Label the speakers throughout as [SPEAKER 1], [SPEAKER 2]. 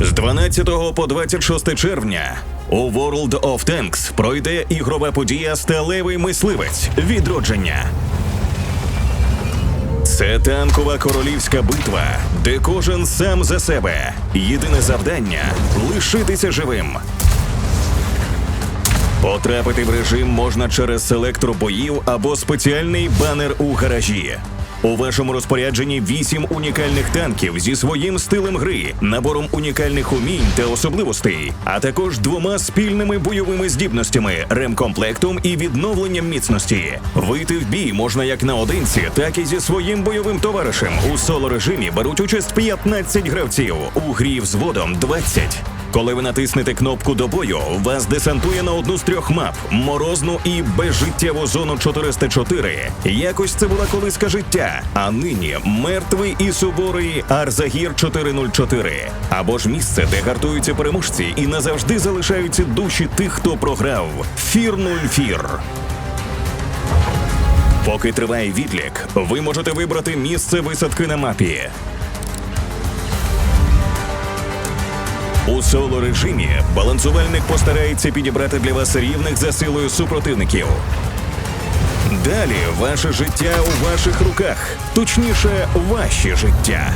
[SPEAKER 1] З 12 по 26 червня у World of Tanks пройде ігрова подія Сталевий мисливець відродження. Це танкова королівська битва, де кожен сам за себе. Єдине завдання лишитися живим. Потрапити в режим можна через селектор боїв або спеціальний банер у гаражі. У вашому розпорядженні вісім унікальних танків зі своїм стилем гри, набором унікальних умінь та особливостей, а також двома спільними бойовими здібностями, ремкомплектом і відновленням міцності. Вийти в бій можна як наодинці, так і зі своїм бойовим товаришем. У соло режимі беруть участь 15 гравців, у грі взводом 20. Коли ви натиснете кнопку до бою, вас десантує на одну з трьох мап морозну і безжиттєву зону 404. Якось це була колиска життя, а нині мертвий і суворий Арзагір 404. Або ж місце, де гартуються переможці і назавжди залишаються душі тих, хто програв. Фір нуль фір. Поки триває відлік, ви можете вибрати місце висадки на мапі. У соло режимі балансувальник постарається підібрати для вас рівних за силою супротивників. Далі ваше життя у ваших руках, точніше, ваші життя.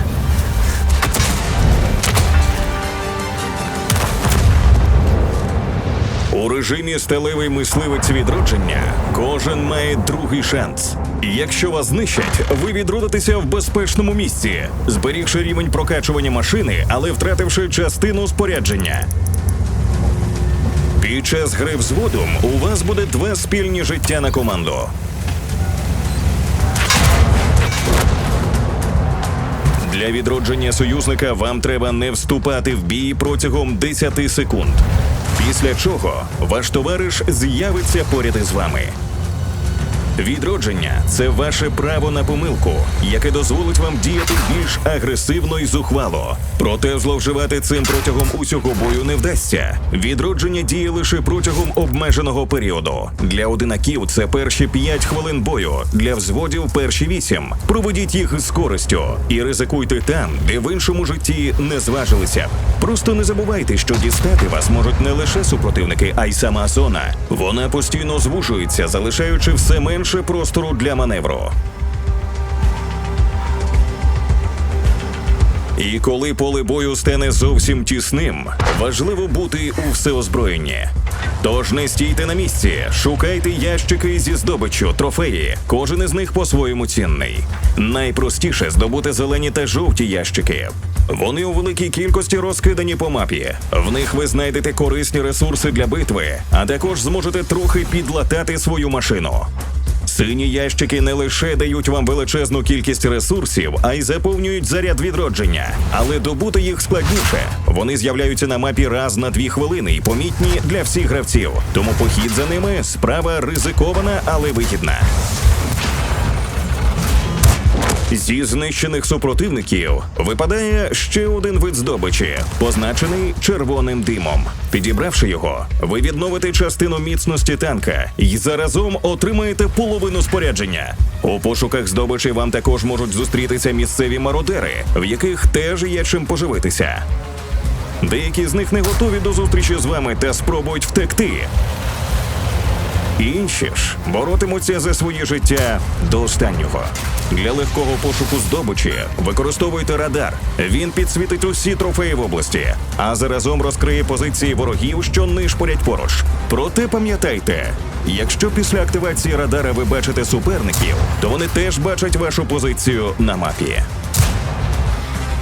[SPEAKER 1] У режимі сталевий мисливець відродження кожен має другий шанс. Якщо вас знищать, ви відродитеся в безпечному місці, зберігши рівень прокачування машини, але втративши частину спорядження. Під час гри взводом у вас буде два спільні життя на команду. Для відродження союзника вам треба не вступати в бій протягом 10 секунд. Після чого ваш товариш з'явиться поряд із вами. Відродження це ваше право на помилку, яке дозволить вам діяти більш агресивно і зухвало. Проте зловживати цим протягом усього бою не вдасться. Відродження діє лише протягом обмеженого періоду. Для одинаків це перші 5 хвилин бою, для взводів перші 8. Проведіть їх з користю і ризикуйте там, де в іншому житті не зважилися. Просто не забувайте, що дістати вас можуть не лише супротивники, а й сама зона. Вона постійно звужується, залишаючи все менше простору для маневру. І коли поле бою стане зовсім тісним, важливо бути у всеозброєнні. Тож не стійте на місці, шукайте ящики зі здобиччю, трофеї. Кожен із них по-своєму цінний. Найпростіше здобути зелені та жовті ящики. Вони у великій кількості розкидані по мапі. В них ви знайдете корисні ресурси для битви, а також зможете трохи підлатати свою машину. Сині ящики не лише дають вам величезну кількість ресурсів, а й заповнюють заряд відродження. Але добути їх складніше. Вони з'являються на мапі раз на дві хвилини і помітні для всіх гравців. Тому похід за ними справа ризикована, але вигідна. Зі знищених супротивників випадає ще один вид здобичі, позначений червоним димом. Підібравши його, ви відновите частину міцності танка і заразом отримаєте половину спорядження. У пошуках здобичі вам також можуть зустрітися місцеві мародери, в яких теж є чим поживитися. Деякі з них не готові до зустрічі з вами та спробують втекти. Інші ж боротимуться за своє життя до останнього. Для легкого пошуку здобичі використовуйте радар. Він підсвітить усі трофеї в області, а заразом розкриє позиції ворогів, що нишпорять поруч. Проте пам'ятайте, якщо після активації радара ви бачите суперників, то вони теж бачать вашу позицію на мапі.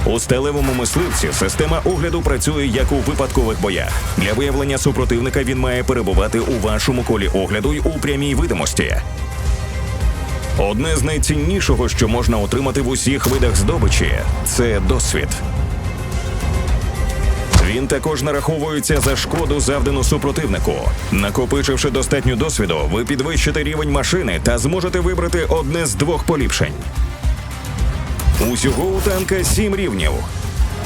[SPEAKER 1] У сталевому мисливці система огляду працює як у випадкових боях. Для виявлення супротивника він має перебувати у вашому колі огляду й у прямій видимості. Одне з найціннішого, що можна отримати в усіх видах здобичі, це досвід. Він також нараховується за шкоду, завдану супротивнику. Накопичивши достатньо досвіду, ви підвищите рівень машини та зможете вибрати одне з двох поліпшень. Усього у танка сім рівнів.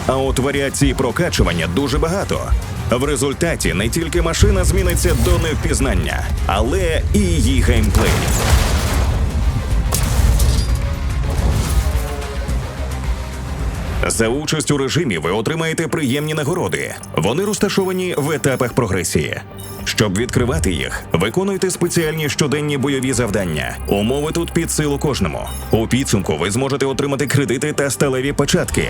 [SPEAKER 1] А от варіацій прокачування дуже багато. В результаті не тільки машина зміниться до невпізнання, але і її геймплей. За участь у режимі ви отримаєте приємні нагороди. Вони розташовані в етапах прогресії. Щоб відкривати їх, виконуйте спеціальні щоденні бойові завдання. Умови тут під силу кожному. У підсумку ви зможете отримати кредити та сталеві початки.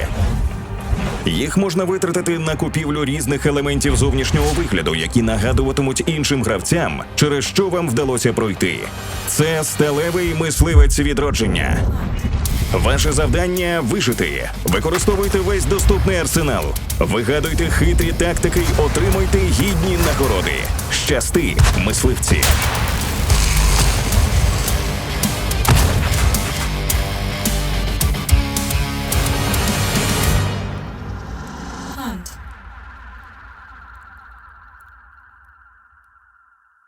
[SPEAKER 1] Їх можна витратити на купівлю різних елементів зовнішнього вигляду, які нагадуватимуть іншим гравцям, через що вам вдалося пройти. Це сталевий мисливець відродження. Ваше завдання вижити. Використовуйте весь доступний арсенал. Вигадуйте хитрі тактики й отримуйте гідні нагороди. Щасти, мисливці!